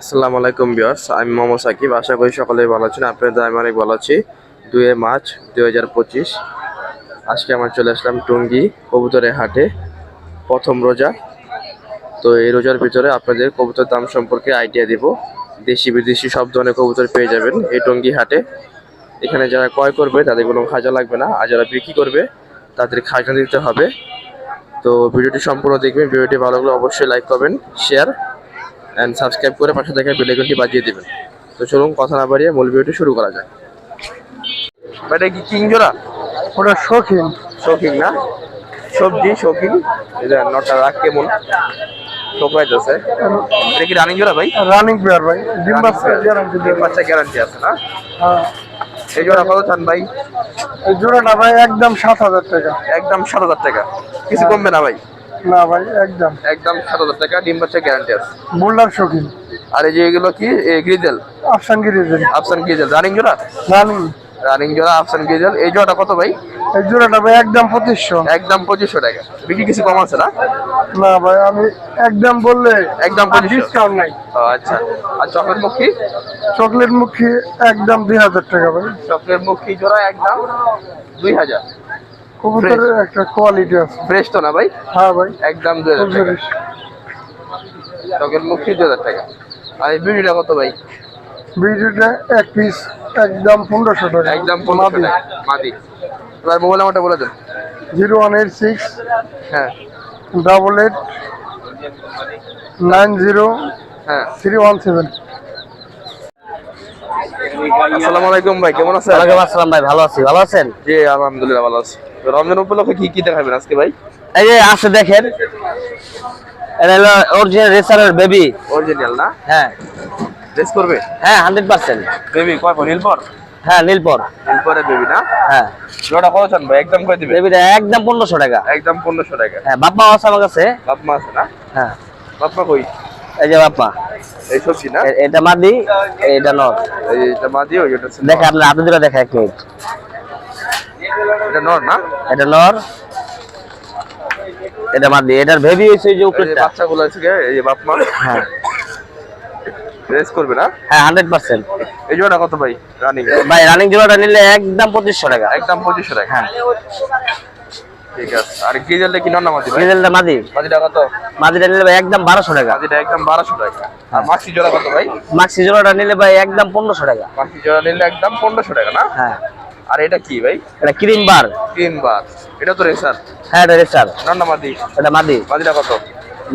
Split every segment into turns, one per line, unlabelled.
আসসালামু আলাইকুম বিয়ার্স আমি মোহাম্মদ সাকিব। আশা করি সকলেই ভালো আছেন। আপনাদের আমি অনেক ভালো আছি। দুয়ে মার্চ দুই হাজার পঁচিশ, আজকে আমার চলে আসলাম টঙ্গী কবুতরের হাটে। প্রথম রোজা। তো এই রোজার ভিতরে আপনাদের কবুতর দাম সম্পর্কে আইডিয়া দিব। দেশি, বিদেশি সব ধরনের কবুতর পেয়ে যাবেন এই টঙ্গী হাটে। এখানে যারা ক্রয় করবে, তাদের কোনো খাজা লাগবে না। আর যারা বিক্রি করবে, তাদের খাজনা দিতে হবে। তো ভিডিওটি সম্পূর্ণ দেখবেন। ভিডিওটি ভালো লাগলে অবশ্যই লাইক করবেন শেয়ার অ্যান্ড সাবস্ক্রাইব করে পাশে থেকে বেল বাজিয়ে দেবেন। তো চলুন কথা না বাড়িয়ে মূল ভিডিওটি শুরু করা যাক। এটা কি কিং জোড়া?
ওটা শৌখিন।
শৌখিন না? সবজি শৌখিন। এটা নটা রাখ কেমন? শোকাই যাচ্ছে এটা কি রানিং জোড়া ভাই?
রানিং প্লেয়ার ভাই ডিম বাচ্চা guarantee
ডিম। বাচ্চা গ্যারান্টি আছে না?
হ্যাঁ।
এই জোড়া কত চান ভাই?
এই জোড়াটা ভাই একদম সাত হাজার টাকা।
একদম সাত হাজার টাকা। কিছু কমবে না ভাই?
না ভাই একদম।
একদম সাত হাজার টাকা ডিম বাচ্চা গ্যারান্টি আছে।
বোল্ডার শৌখিন।
আর এই যে এগুলো কি? গ্রিজেল
আফসানগিরি
আফসান গ্রিজেল রানিং জোড়া?
রানিং
রানিং জোড়া আফসান গ্রিজেল এই জোড়াটা কত ভাই?
এই জোড়াটা ভাই একদম পঁচিশশো।
একদম পঁচিশশো টাকা। বিক্রি কিছু কম আছে না?
না ভাই আমি একদম বললে
একদম
ডিসকাউন্ট নাই।
আচ্ছা। আর চকলেট মুখী?
চকলেট মুখী একদম দুই হাজার টাকা ভাই।
চকলেট মুখী জোড়া একদম দুই হাজার।
কবুতরের একটা কোয়ালিটি আছে।
ফ্রেশ তো না ভাই?
হ্যাঁ ভাই
একদম দুই হাজার টাকা।
কবুতরের
চকলেট মুখী টাকা। আর এই বিড়িটা কত ভাই?
ভিডিওটা এক পিস একদম পনেরোশো টাকা।
একদম পনেরোশো টাকা মাদি। এবার মোবাইল নাম্বারটা বলে দেন।
জিরো ওয়ান এইট সিক্স
হ্যাঁ।
ডাবল এইট নাইন জিরো
হ্যাঁ।
Three one seven.
আসসালামু আলাইকুম ভাই কেমন আছেন
ওয়ালাইকুম আসসালাম ভাই ভালো আছি ভালো আছেন
জি আলহামদুলিল্লাহ ভালো আছি রমজান উপলক্ষে কি কি দেখাবেন আজকে ভাই?
এই যে আছে দেখেন এটা হলো অরিজিনাল রেসারের বেবি
অরিজিনাল না?
হ্যাঁ।
ড্রেস করবে?
হ্যাঁ হান্ড্রেড পার্সেন্ট
বেবি কয় পর নীলপর
হ্যাঁ নীলপর
নীলপরে বেবি না?
হ্যাঁ।
জোড়া কত চান ভাই? একদম কয় দিবে?
বেবিটা একদম পনেরোশো টাকা।
একদম পনেরোশো টাকা।
হ্যাঁ বাপ্পা আছে আমার কাছে।
বাপ মা আছে না?
হ্যাঁ।
বাপ মা কই?
এই যে বাপ্পা।
এই সবজি না?
এটা মাদি এটা নর।
এই এটা মা দিয়ে ওই এটা ছিল।
দেখে আপনার হাতে দুটো দেখা এক মিনিট
এটা নর না?
এটা নর। এটা মাদি এটার বেবি এই যে উপরেরটা
বাচ্চাগুলো আছে এই যে বাপ মা
হ্যাঁ।
রেস করবে না?
হ্যাঁ হান্ড্রেড পার্সেন্ট
এই জোড়া কত ভাই রানিং
ভাই রানিং জোড়াটা নিলে একদম পঁচিশশো টাকা।
একদম পঁচিশশো টাকা।
হ্যাঁ।
ঠিক আছে। আর গিজেলটা কি নর না মাঝি ভাই?
ডিজেলটা মাদি।
মাঝিটা কত?
মাদিটা নিলে ভাই একদম বারোশো টাকা।
মাঝিটা একদম বারোশো টাকা। আর জোড়া কত ভাই?
মাক্সি জোড়াটা নিলে ভাই একদম পনেরোশো টাকা।
মাসি জোড়া নিলে একদম পনেরোশো টাকা না?
হ্যাঁ।
আর এটা কি ভাই?
এটা ক্রিম বার।
তিনবার এটা তো রেসার।
হ্যাঁ এটা রেসার।
নর মাদি?
এটা মাদি।
মাদিটা কত?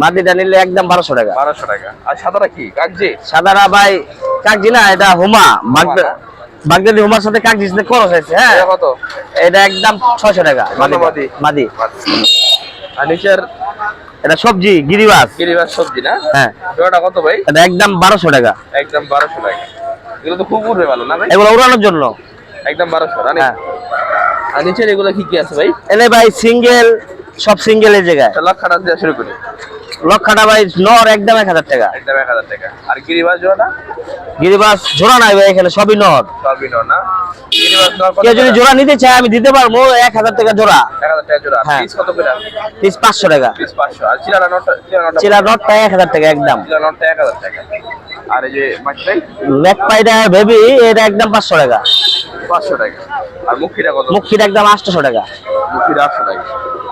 মাদিটা নিলে একদম বারোশো টাকা।
বারোশো টাকা। আর সাদাটা কি? কাগজি
সাদারা ভাই কাকজি না এটা হুমা। বাগদাদি হুমার সাথে সাথে খরচ হয়েছে হ্যাঁ।
কত?
এটা একদম ছয়শো টাকা
মাদি,
মাদি।
আর নিচের?
এটা সবজি গিরিবাস।
গিরিবাস সবজি না?
হ্যাঁ।
জোড়াটা কত ভাই?
এটা একদম বারোশো টাকা।
একদম বারোশো টাকা। এগুলো তো খুব উঠবে ভালো না ভাই?
এগুলো উড়ানোর জন্য।
একদম বারোশো রানি।
হ্যাঁ।
আর নিচের এগুলো কি কি আছে ভাই?
এনে ভাই সিঙ্গেল সব সিঙ্গেল এই জায়গায়।
লক্ষাটা দিয়ে শুরু করি।
লক্ষাটা ভাই নর একদম এক হাজার টাকা।
একদম এক হাজার টাকা। আর গিরিবাস জোড়াটা?
গিরিবাস জোড়া নাই ভাই এখানে সবই নর।
সবই নর না? গিরিবাস নর কত
কেউ যদি জোড়া নিতে চায় আমি দিতে পারব এক হাজার টাকা জোড়া।
এক হাজার টাকা জোড়া।
হ্যাঁ।
পিস কত করে?
পিস পাঁচশো টাকা।
পিস পাঁচশো। আর চিরাটা নটটা
এক হাজার টাকা একদম।
চিরা নটটা এক হাজার টাকা। আর এই যে মাছটাই
লেগ পাইটা বেবি এটা একদম পাঁচশো টাকা।
পাঁচশো টাকা। আর মুখিটা কত?
মুখিটা একদম আটশো টাকা।
মুখিটা আটশো টাকা।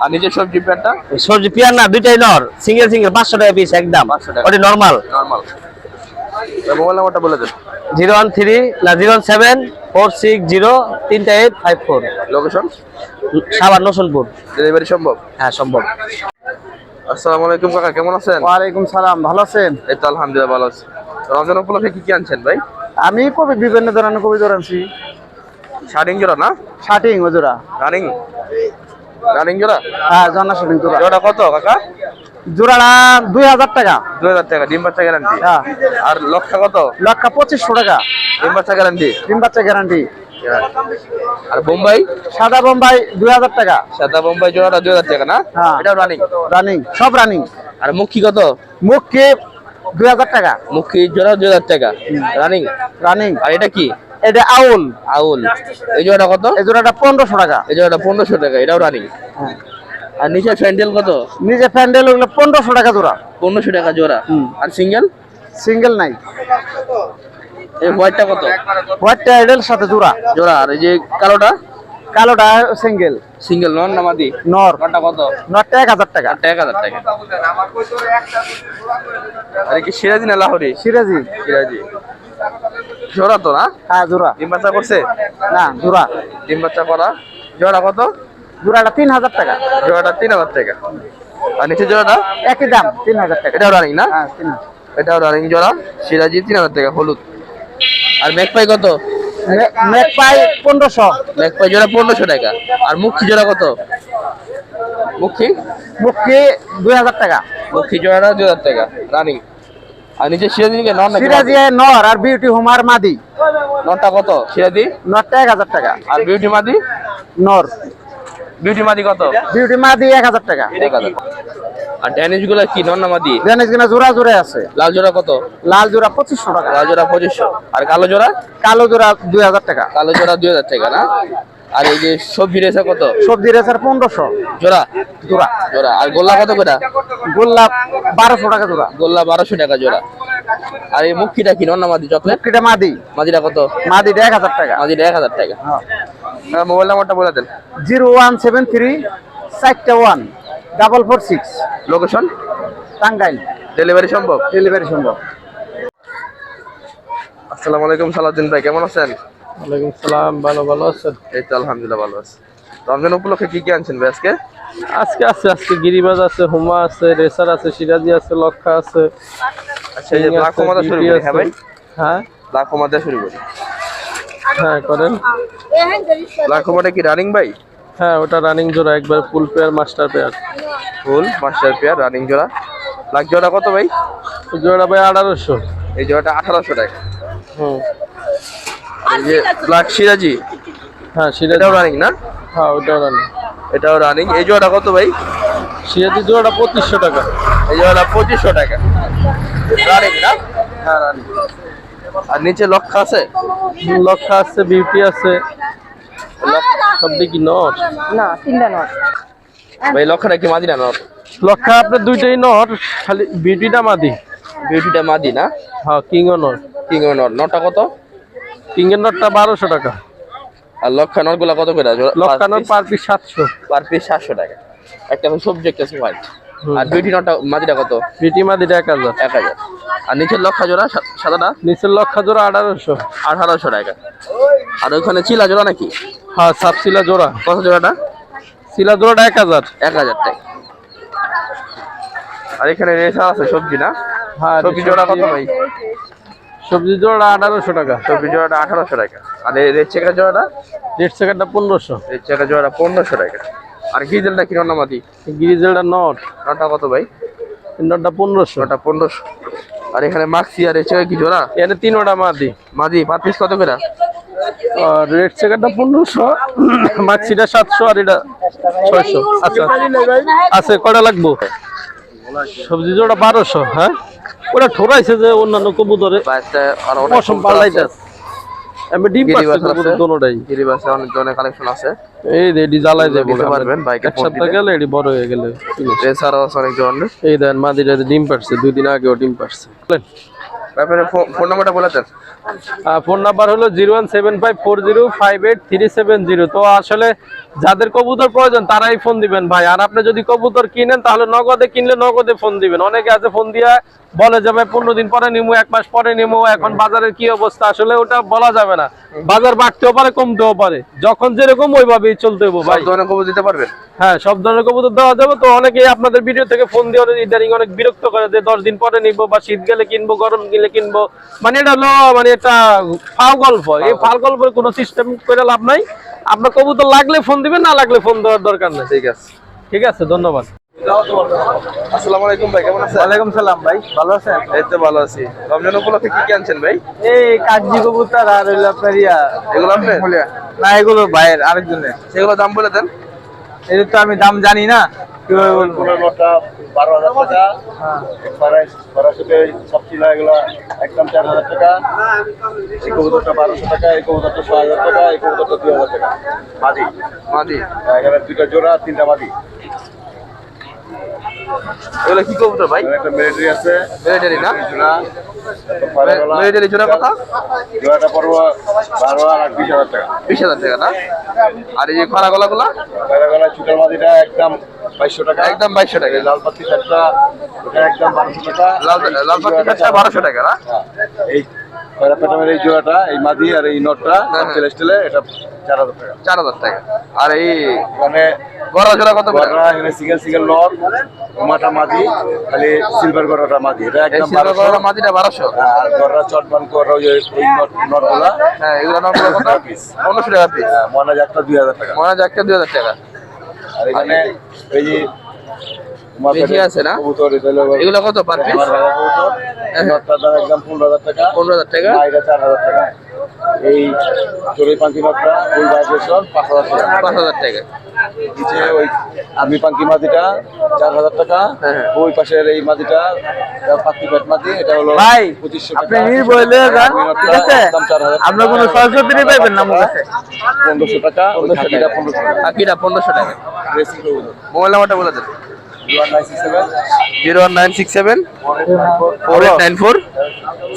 আর নিজের সবজি প্যান্টটা
সবজি পিয়ার না দুইটাই নর। সিঙ্গেল সিঙ্গেল পাঁচশো টাকা পিস একদম।
500 টাকা।
ওটা নর্মাল
নর্মাল মোবাইল নাম্বারটা বলে দেন।
জিরো ওয়ান থ্রি না zero one seven four six zero তিনটা এইট ফাইভ ফোর
লোকেশন
নসনপুর
ডেলিভারি সম্ভব?
হ্যাঁ সম্ভব।
আসসালামু আলাইকুম কাকা কেমন আছেন?
ওয়ালাইকুম সালাম ভালো আছেন?
এই তো আলহামদুলিল্লাহ ভালো আছি। রমজান উপলক্ষে কি কি আনছেন ভাই?
আমি কবি বিভিন্ন ধরনের কবি ধরেছি
শার্টিং জোড়া না?
শার্টিং ওজোড়া
রানিং রানিং জোড়া?
হ্যাঁ জন্না শার্টিং জোড়া।
জোড়া কত কাকা?
জোড়াটা দুই হাজার টাকা।
দুই হাজার টাকা ডিম বাচ্চা গ্যারান্টি
হ্যাঁ।
আর লক্ষ কত?
লক্ষ পঁচিশশো টাকা।
ডিম বাচ্চা গ্যারান্টি
ডিম বাচ্চা গ্যারান্টি
আর বোম্বাই?
সাদা বোম্বাই দুই হাজার টাকা।
সাদা বোম্বাই জোড়াটা দুই হাজার টাকা না?
হ্যাঁ।
এটাও রানিং
রানিং সব রানিং
আর মুখী কত?
মুখকে দুই হাজার টাকা।
মুখী জোড়া দুই হাজার টাকা। রানিং
রানিং
আর এটা কি?
এটা আউল।
আউল। এই জোড়াটা কত?
এই জোড়াটা পনেরোশো টাকা।
এই জোড়াটা পনেরোশো টাকা এটাও রানিং।
হ্যাঁ।
আর নিচে ফ্যান্ডেল কত?
নিজে প্যান্ডেল ওগুলো পনেরোশো টাকা জোড়া।
পনেরোশো টাকা জোড়া। আর সিঙ্গেল?
সিঙ্গেল নাই।
এই হোয়াইটটা কত?
হোয়াইটটা এডেল সাথে জোড়া।
জোড়া আর এই যে কালোটা?
কালোটা সিঙ্গেল।
সিঙ্গেল নন না মাদি?
নর।
নটা কত?
নরটা এক হাজার টাকা।
এক হাজার টাকা। আরে কি সিরাজি না লাহোরি?
সিরাজি।
সিরাজি। জোড়া তো না?
হ্যাঁ জোড়া।
ডিম বাচ্চা করছে?
না জোড়া।
ডিম বাচ্চা করা। জোড়া কত?
জোড়াটা তিন হাজার টাকা।
জোড়াটা তিন হাজার টাকা। আর নিচে জোড়াটা?
একই দাম তিন হাজার টাকা।
এটাও রানিং না?
হ্যাঁ
এটাও রানিং জোড়া। সিরাজি তিন হাজার টাকা হলুদ। আর মেঘপাই কত?
মেক পাই পনেরোশো।
মেঘপাই জোড়া পনেরোশো টাকা। আর মুখী জোড়া কত? মুখী?
মুখি দুই হাজার টাকা।
মুখী জোড়াটা দুই হাজার টাকা রানিং আর নিচে সিরাজি নিকে নন নাকি
সিরাজি নর আর বিউটি হোমার মাদি।
ননটা কত? সিরাজি
নরটা এক হাজার টাকা।
আর বিউটি মাদি?
নর।
বিউটি মাদি কত?
বিউটি মাদি এক হাজার টাকা।
এক হাজার। আর ড্যানিশগুলা কি? নন না মাদি?
জানিস কিনা জোড়া জোড়া আছে।
লাল জোড়া কত?
লাল জোড়া পঁচিশশো টাকা।
লাল জোড়া পঁচিশশো। আর কালো জোড়া?
কালো জোড়া দুই হাজার টাকা।
কালো জোড়া দুই হাজার টাকা না? আর এই যে সবজি রেসা কত?
সবজি রেসার পনেরোশো।
জোড়া?
জোড়া।
জোড়া। আর গোল্লা কত করে?
গোল্লাপ বারোশো টাকা জোড়া।
গোল্লা বারোশো টাকা জোড়া। আর এই মুখিটা কি? নন মাদি চকলেট?
মুখিটা মাদি।
মাদিটা কত?
মাদিটা এক হাজার টাকা।
মাদিটা এক হাজার টাকা। হ্যাঁ মোবাইল নাম্বারটা বলে দেন।
জিরো ওয়ান সেভেন থ্রি চারটা one double four six.
Location?
Tangail.
Delivery সম্ভব?
ডেলিভারি সম্ভব।
আসসালামু আলাইকুম সালাউদ্দিন ভাই কেমন আছেন?
ওয়ালাইকুম সালাম ভালো ভালো আছেন?
এই তো আলহামদুলিল্লাহ ভালো আছি। রমজান উপলক্ষে কি কি আনছেন ভাই আজকে?
আজকে আছে আজকে গিরিবাজ আছে হুমা আছে রেসার আছে সিরাজি আছে লক্ষা আছে
আচ্ছা এই যে ব্ল্যাক কমাদা শুরু করি হ্যাঁ ভাই?
হ্যাঁ?
ব্ল্যাক শুরু করি।
হ্যাঁ করেন।
ব্ল্যাক কি রানিং ভাই?
হ্যাঁ ওটা রানিং জোড়া একবার full pair master pair
full master pair running জোড়া। ব্ল্যাক জোড়া কত ভাই?
জোড়া ভাই আঠারোশো।
এই জোড়াটা আঠারোশো টাকা।
হুম।
যে ব্ল্যাক সিরাজি
হ্যাঁ সিরাজি
এটাও রানিং না?
হ্যাঁ ওটাও রানিং
এটাও রানিং এই জোড়াটা কত ভাই?
সিরাজি জোড়াটা পঁচিশশো টাকা।
এই জোড়াটা পঁচিশশো টাকা। রানিং না?
হ্যাঁ রানিং
আর নিচে লক্ষ আছে?
লক্ষা আছে বিউটি আছে। সব দিকে নট
না তিনটা নট
ভাই লক্ষটা কি মাদি না নর
লক্ষা আপনার দুইটাই নট খালি বিউটিটা মাদি।
বিউটিটা মাদি না?
হ্যাঁ কিং ও নট
কিং নর নটা কত?
কিং এর নটটা বারোশো টাকা।
আর লক্ষা নরগুলা কত করে
লক্ষা নট পার পিস সাতশো।
পার পিস সাতশো টাকা। একটা সাবজেক্ট আছে হোয়াইট আর বিউটি নটটা মাদিটা কত?
বিউটি মাদিটা এক হাজার।
এক হাজার। আর নিচের লক্ষা জোড়া সাদাটা?
নিচের লক্ষা জোড়া আঠারোশো।
আঠারোশো টাকা। আর ওইখানে চিলা জোড়া নাকি?
হ্যাঁ সাবসিলা জোড়া।
কত জোড়াটা?
সিলা জোড়াটা এক হাজার।
এক হাজার টাকা। আর এখানে রেশা আছে সবজি না?
হ্যাঁ
সবজি জোড়া কত ভাই?
সবজি জোড়া আঠারোশো টাকা।
সবজি জোড়াটা আঠারোশো টাকা। আর রেড চেকার জোড়াটা?
রেড সেকেন্ডটা পনেরোশো।
রেড চেকার জোড়াটা পনেরোশো টাকা। আর গিজেলটা কি রান্না মাদি
গিরিজেলটা নট।
নটা কত ভাই?
নটটা পনেরোশো।
নটা পনেরোশো। আর এখানে মাক্সি আর চেকার কি জোড়া?
এখানে তিনোটা মাদি
মাদি পার পিস কত করে?
রেড সেকেন্ডটা পনেরোশো। মাক্সিটা সাতশো আর এটা ছয়শো। আচ্ছা। আছে কটা লাগবো? সবজি জোড়া বারোশো হ্যাঁ? ওটা ঠোরাইছে যে অন্যান্য কবুতরে। মৌসুম পাল্টাইতে
আছে।
আমি ডিম পাচ্ছি
গিরিবাস আছে।
কবুতর দোনোটাই
গিরিবাসে অনেক ধরনের কালেকশন আছে।
এই যে জ্বালাই যাব
পারবেন, বাইকে
এক
ফোন
সপ্তাহ গেলে এটি বড় হয়ে গেলে
রেসারও আছে অনেক ধরনের।
এই দেন মাদিটা ডিম পারছে দুই দিন আগেও ডিম পারছে বলেন।
ফোন নাম্বারটা বলে দেন।
ফোন নাম্বার হলো zero one seven five four zero five eight three seven zero. তো আসলে যাদের কবুতর প্রয়োজন তারাই ফোন দিবেন ভাই। আর আপনি যদি কবুতর কিনেন তাহলে নগদে কিনলে নগদে ফোন দিবেন। অনেকে আছে ফোন দিয়া বলে যাবে পনেরো দিন পরে নিমু এক মাস পরে নিমু এখন বাজারের কি অবস্থা? আসলে ওটা বলা যাবে না। বাজার বাড়তেও পারে কমতেও পারে। যখন যেরকম ওইভাবেই চলতে হব ভাই।
ধরনের কবুতর দিতে পারবেন?
হ্যাঁ সব ধরনের কবুতর দেওয়া যাবে। তো অনেকেই আপনাদের ভিডিও থেকে ফোন দিয়ে অনেক ইদানিং অনেক বিরক্ত করে যে দশ দিন পরে নিবো বা শীত গেলে কিনবো গরম গেলে কিনবো। মানে এটা হলো মানে এটা ফাও গল্প। এই ফাল গল্পের কোনো সিস্টেম করে লাভ নাই। আপনার কবুতর লাগলে ফোন দিবেন না লাগলে ফোন দেওয়ার দরকার নেই।
ঠিক আছে।
ঠিক আছে ধন্যবাদ।
আসসালামু আলাইকুম ভাই কেমন আছেন?
ওয়ালাইকুম সালাম ভাই ভালো আছেন?
এই তো ভালো আছি। রমজান উপলক্ষে কি কি আনছেন ভাই?
এই কাগজি কবুতর আর হইল আপনার ইয়া।
এগুলো আপনি
না এগুলো ভাইয়ের আরেকজনের।
সেগুলো দাম বলে দেন।
এদের তো আমি দাম জানি না কীভাবে বলব?
বারো হাজার টাকা। সব ছিল এগুলো একদম চার হাজার টাকা। এই কবুতরটা বারোশো টাকা এই কবুতরটা ছয় হাজার টাকা এই কবুতরটা দুই হাজার টাকা। মাদি।
মাদি।
এখানে দুইটা জোড়া তিনটা মাদি।
এগুলো কি কবুতর ভাই?
একটা মিলিটারি আছে।
মিলিটারি না? মিলিটারি জোড়া কথা?
জোড়াটা পড়ব বারো আর আট বিশ হাজার টাকা।
বিশ হাজার টাকা না? আর এই যে খরা গলা গুলা
ফারাগলা ছুটার মাদিটা একদম বাইশশো টাকা।
একদম বাইশশো টাকা।
লাল পাতি চারটা ওটা একদম বারোশো টাকা।
লাল লাল পাখি চারটা টাকা না?
হ্যাঁ, এই প্যারাপেটামের এই জোড়াটা এই মাদি আর এই নটটা
হ্যাঁ।
স্টেলে স্টেলে এটা চার হাজার টাকা।
চার হাজার টাকা। আর এই
মানে
গড়া জোড়া কত
গররা এখানে সিঙ্গেল সিঙ্গেল নট উমাটা মাদি খালি সিলভার গররাটা মাদি। এটা একদম
সিলভার
বারোশো।
গড়া মাটিটা বারোশো
আর গররা চটবান গররা ওই ওই নট নটগুলা।
হ্যাঁ এগুলো নাম কত?
পিস
পনেরোশো টাকা পিস
মনে একটা দুই হাজার টাকা।
মনে হয় একটা দুই হাজার টাকা।
আর এখানে এই যে
বেশি আছে না? এগুলো কত পার পিস
দাম একদম পনেরো হাজার টাকা।
পনেরো হাজার টাকা?
চার হাজার টাকা। এই চড়ুই পাঙ্কি নটটা ফুল ভাইব্রেশন পাঁচ হাজার টাকা।
পাঁচ হাজার টাকা।
নিচে ওই আমি পাঙ্কি মাদিটা চার হাজার টাকা।
হ্যাঁ, হ্যাঁ।
ওই পাশের এই মাদিটা পাত্তি পেট মাদি এটা হলো
ভাই,
পঁচিশশো
আপনি নির্ভয় লয়ে যান, ঠিক আছে? আপনার কোনো সহযোগী পাইবেন না আমার কাছে?
পনেরোশো টাকা ওই খাকিটা পনেরোশো টাকা।
পাখিটা পনেরোশো টাকা। মোবাইল নাম্বারটা বলে দেন। Zero one nine six seven four eight nine four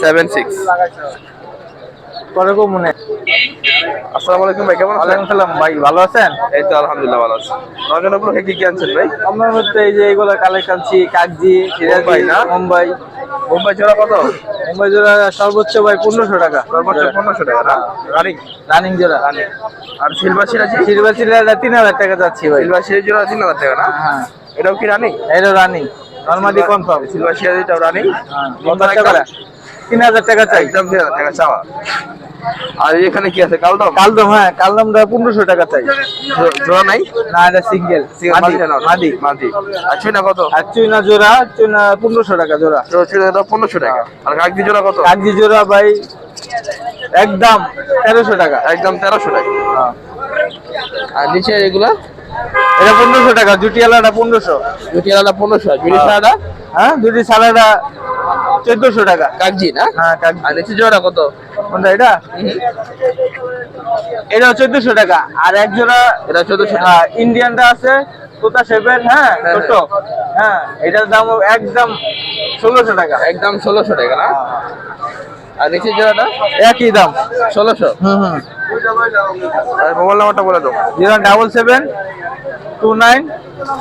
seven six
পরে মনে
আসসালামু আলাইকুম ভাই কেমন আছেন?
সালাম ভাই ভালো আছেন?
এই তো আলহামদুলিল্লাহ ভালো আছি। নজন উপলক্ষে কি কি আনছেন ভাই?
আমার মধ্যে এই যে এগুলো কালেকশন ছি কাকজি
মুম্বাই না?
মুম্বাই।
মুম্বাই জোড়া কত?
মুম্বাই জোড়া সর্বোচ্চ ভাই পনেরোশো টাকা।
সর্বোচ্চ পনেরোশো টাকা না? রানিং
রানিং জোড়া।
আর সিলভার সিরাজি?
সিলভার সিলভার তিন হাজার টাকা যাচ্ছি ভাই।
সিলভার সিরাজি জোড়া তিন হাজার টাকা না?
হ্যাঁ।
এটাও কি রানিং?
এটা রানিং। নর্মালি কনফার্ম
সিলভার সিরাজিটাও রানিং।
কত টাকা? তিন হাজার টাকা চাই।
একদম তিন হাজার টাকা চাওয়া। আর এখানে কি আছে? কালদম?
কালদম হ্যাঁ কালদমটা পনেরোশো টাকা চাই।
জোড়া নাই?
না এটা সিঙ্গেল মাদি
মাদি। আর চুইনা কত?
আর চুইনা জোড়া চুইনা পনেরোশো টাকা জোড়া।
চুইনা পনেরোশো টাকা। আর কাকদি জোড়া কত?
কাগজি জোড়া ভাই একদম তেরোশো টাকা।
একদম তেরোশো টাকা। আর নিচে এগুলা?
এটা পনেরোশো টাকা জুটিয়ালাটা পনেরোশো।
দুটি আলাদা পনেরোশো আর বিড়ি সারাটা
হ্যাঁ দুটি সালাডা চোদ্দশো টাকা।
কাকজি না?
হ্যাঁ কাগজি।
আর নিচে জোড়া কত?
কোনটা এটা? এটা চোদ্দশো টাকা। আর এক জোড়া
এটা চোদ্দশো টাকা।
হ্যাঁ, ইন্ডিয়ানটা আছে কোথা সেভেন হ্যাঁ
হ্যাঁ,
ছোট। হ্যাঁ এটার দাম একদম ষোলোশো টাকা।
একদম ষোলোশো টাকা না? আর নিচে জোড়াটা?
একই দাম।
ষোলোশো?
হুম হুম।
আর মোবাইল নাম্বারটা বলে দাও।
Zero double seven two nine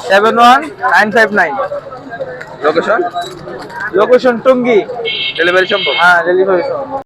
seven one nine five nine
location
location Tongi
delivery সম্ভব?
হ্যাঁ ডেলিভারি